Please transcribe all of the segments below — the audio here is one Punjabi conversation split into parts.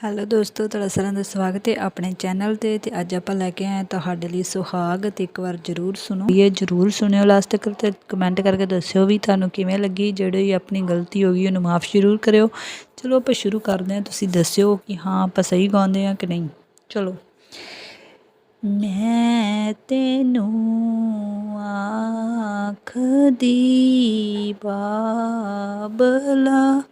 ਹੈਲੋ ਦੋਸਤੋ, ਤੁਹਾਡਾ ਸਾਰਿਆਂ ਦਾ ਸਵਾਗਤ ਹੈ ਆਪਣੇ ਚੈਨਲ ਤੇ ਤੇ ਅੱਜ ਆਪਾਂ ਲੈ ਕੇ ਆਏ ਤੁਹਾਡੇ ਲਈ ਸੁਹਾਗ ਤੇ ਇੱਕ ਵਾਰ ਜਰੂਰ ਸੁਣੋ। ਇਹ ਜਰੂਰ ਸੁਣਿਓ ਲਾਸਟ ਤੱਕ ਤੇ ਕਮੈਂਟ ਕਰਕੇ ਦੱਸਿਓ ਵੀ ਤੁਹਾਨੂੰ ਕਿਵੇਂ ਲੱਗੀ, ਜਿਹੜੀ ਆਪਣੀ ਗਲਤੀ ਹੋ ਗਈ ਉਹਨੂੰ ਮਾਫ ਜ਼ਰੂਰ ਕਰਿਓ। ਚਲੋ ਆਪਾਂ ਸ਼ੁਰੂ ਕਰਦੇ ਹਾਂ, ਤੁਸੀਂ ਦੱਸਿਓ ਕਿ ਹਾਂ ਆਪਾਂ ਸਹੀ ਗਾਉਂਦੇ ਹਾਂ ਕਿ ਨਹੀਂ। ਚਲੋ। ਮੈਂ ਤੈਨੂੰ ਆਖਦੀ ਬਾਬਲਾ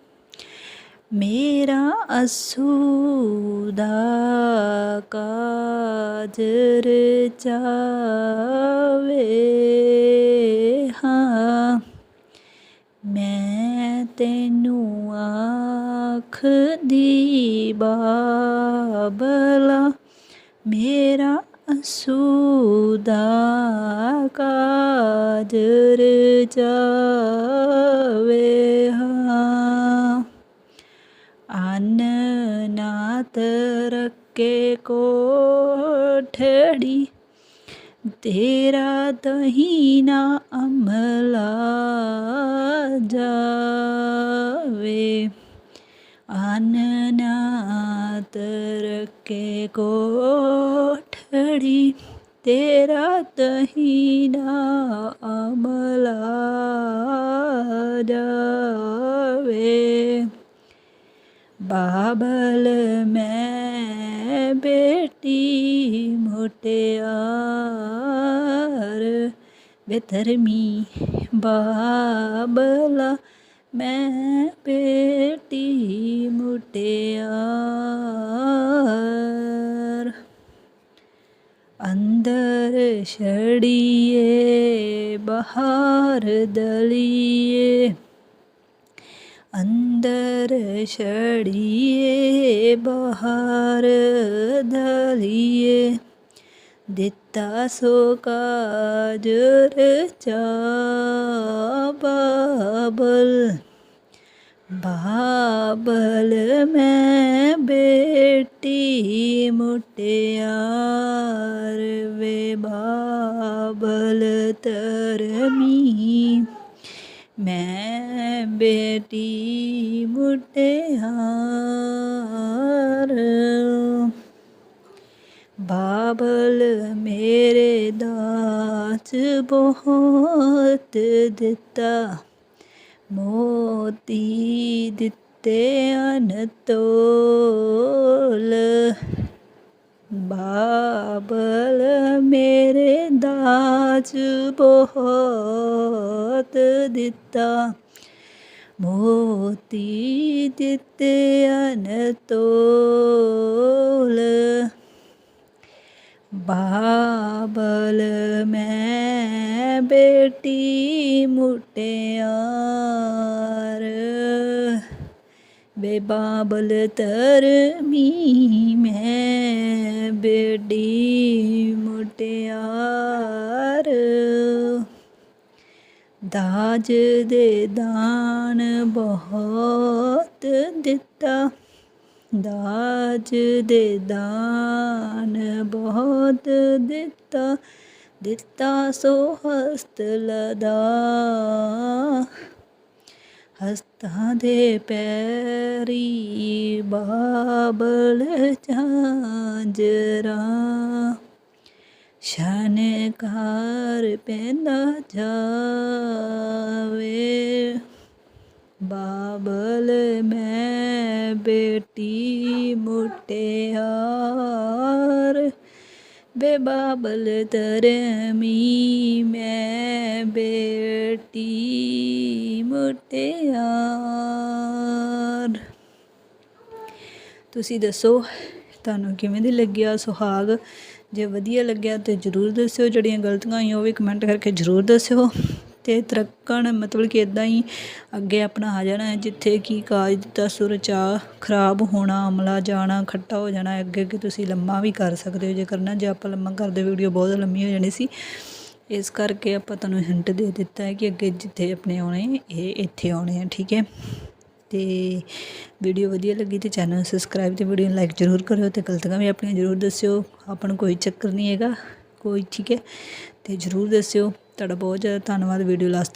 ਮੇਰਾ ਅਸੂ ਦਾ ਕਾਜਰ ਚਾਵੇ ਹਾਂ। ਮੈਂ ਤੈਨੂੰ ਆਖਦੀ ਬਾਬਲਾ, ਮੇਰਾ ਅਸੂ ਦਾ ਕਾਜਰ ਚਾਵੇ ਹਾਂ। ਅਨ ਨਾਤ ਰੱਕੇ ਕੋਠੜੀ, ਤੇਰਾ ਦਹੀਨਾ ਅਮਲਾ ਜਾਵੇ। ਅਨ ਨਾਤ ਰੱਕੇ ਕੋਠੜੀ, ਤੇਰਾ ਦਹੀਨਾ ਅਮਲਾ ਬਾਬਲ ਮੈਂ ਬੇਟੀ ਮੁਟਿਆਰ। ਬੇਧਰਮੀ ਬਾਬਲਾ ਮੈਂ ਬੇਟੀ ਮੁਟਿਆਰ। ਅੰਦਰ ਛੜੀਏ ਬਹਾਰ ਦਲੀਏ। ਅੰਦਰ ਛੜੀਏ, ਬਾਹਰ ਦਲੀਏ ਦਿੱਤਾ ਸੋ ਕਾਜਰ ਚਾ ਬਾਬਲ। ਬਾਬਲ ਮੈਂ ਬੇਟੀ ਮੁਟਿਆਰ ਵੇ ਬਾਬਲ ਤਰਮੀ ਮੈਂ ਬੇਟੀ ਮੁਟਿਆਰ। ਬਾਬਲ ਮੇਰੇ ਦਾਸ ਬਹੁਤ ਦਿੱਤਾ। ਮੋਤੀ ਦਿੱਤੇ ਅਨਤੋਲ ਬਾਬਲ ਮੇਰੇ ਦਾਸ ਬਹੁਤ ਦਿੱਤਾ। ਮੋਤੀ ਦਿੱਤੇ ਅਨਤੋਲ ਬਾਬਲ ਮੈਂ ਬੇਟੀ ਮੁਟਿਆਰ। ਬੇਬਾਬਲ ਤਰਮੀ ਮੈਂ ਬੇਟੀ ਮੁਟਿਆਰ। ਦਾਜ ਦੇ ਦਾਨ ਬਹੁਤ ਦਿੱਤਾ। ਦਾਜ ਦੇ ਦਾਨ ਬਹੁਤ ਦਿੱਤਾ। ਦਿੱਤਾ ਸੋ ਹਸਤ ਲਦਾ। ਹਸਤਾਂ ਦੇ ਪੈਰੀ ਬਾਬਲ ਝਾਂਜਰਾ ਸ਼ਨਕਾਰ ਪੈਂਦਾ ਜਾਵੇ। ਬਾਬਲ ਮੈਂ ਬੇਟੀ ਮੁਟਿਆਰ ਬੇ ਬਾਬਲ ਤਰਮੀ ਮੈਂ ਬੇਟੀ ਮੁਟਿਆਰ ਤੁਸੀਂ ਦੱਸੋ ਤੁਹਾਨੂੰ ਕਿਵੇਂ ਦੀ ਲੱਗਿਆ, ਸੁਹਾਗ? ਜੇ ਵਧੀਆ ਲੱਗਿਆ ਤੇ ਜਰੂਰ ਦੱਸਿਓ ਜਿਹੜੀਆਂ ਗਲਤੀਆਂ ਹੋਈਆਂ, ਉਹ ਵੀ ਕਮੈਂਟ ਕਰਕੇ ਜਰੂਰ ਦੱਸਿਓ। ਤੇ ਤਰੱਕਣ ਮਤਲਬ ਕਿ ਇਦਾਂ ਹੀ ਅੱਗੇ ਆਪਣਾ ਆ ਜਾਣਾ ਹੈ, ਜਿੱਥੇ ਕਿ ਕਾਜ ਦਿੱਤਾ ਸੁਰਚਾ ਖਰਾਬ ਹੋਣਾ, ਅਮਲਾ ਜਾਣਾ, ਖੱਟਾ ਹੋ ਜਾਣਾ, ਅੱਗੇ ਅੱਗੇ ਤੁਸੀਂ ਲੰਮਾ ਵੀ ਕਰ ਸਕਦੇ ਹੋ। ਜੇ ਕਰਨਾ ਜੇ ਆਪਾਂ ਲੰਮਾ ਕਰਦੇ ਵੀਡੀਓ ਬਹੁਤ ਲੰਮੀ ਹੋ ਜਾਣੀ ਸੀ, ਇਸ ਕਰਕੇ ਆਪਾਂ ਤੁਹਾਨੂੰ ਹਿੰਟ ਦੇ ਦਿੱਤਾ ਹੈ ਕਿ ਅੱਗੇ ਜਿੱਥੇ ਆਪਣੇ ਆਉਣੇ, ਇਹ ਇੱਥੇ ਆਉਣੇ ਆ, ਠੀਕ ਹੈ? ਤੇ ਵੀਡੀਓ ਵਧੀਆ ਲੱਗੀ ਤੇ ਚੈਨਲ ਨੂੰ ਸਬਸਕ੍ਰਾਈਬ ਤੇ ਵੀਡੀਓ ਨੂੰ ਲਾਈਕ ਜ਼ਰੂਰ ਕਰਿਓ ਤੇ ਗਲਤੀਆਂ ਵੀ ਆਪਣੀਆਂ ਜ਼ਰੂਰ ਦੱਸਿਓ। ਆਪਾਂ ਨੂੰ ਕੋਈ ਚੱਕਰ ਨਹੀਂ ਹੈਗਾ, ਕੋਈ ਠੀਕ ਹੈ। ਤੇ ਜ਼ਰੂਰ ਦੱਸਿਓ। ਤੁਹਾਡਾ ਬਹੁਤ ਜ਼ਿਆਦਾ ਧੰਨਵਾਦ ਵੀਡੀਓ ਲਾਸਟ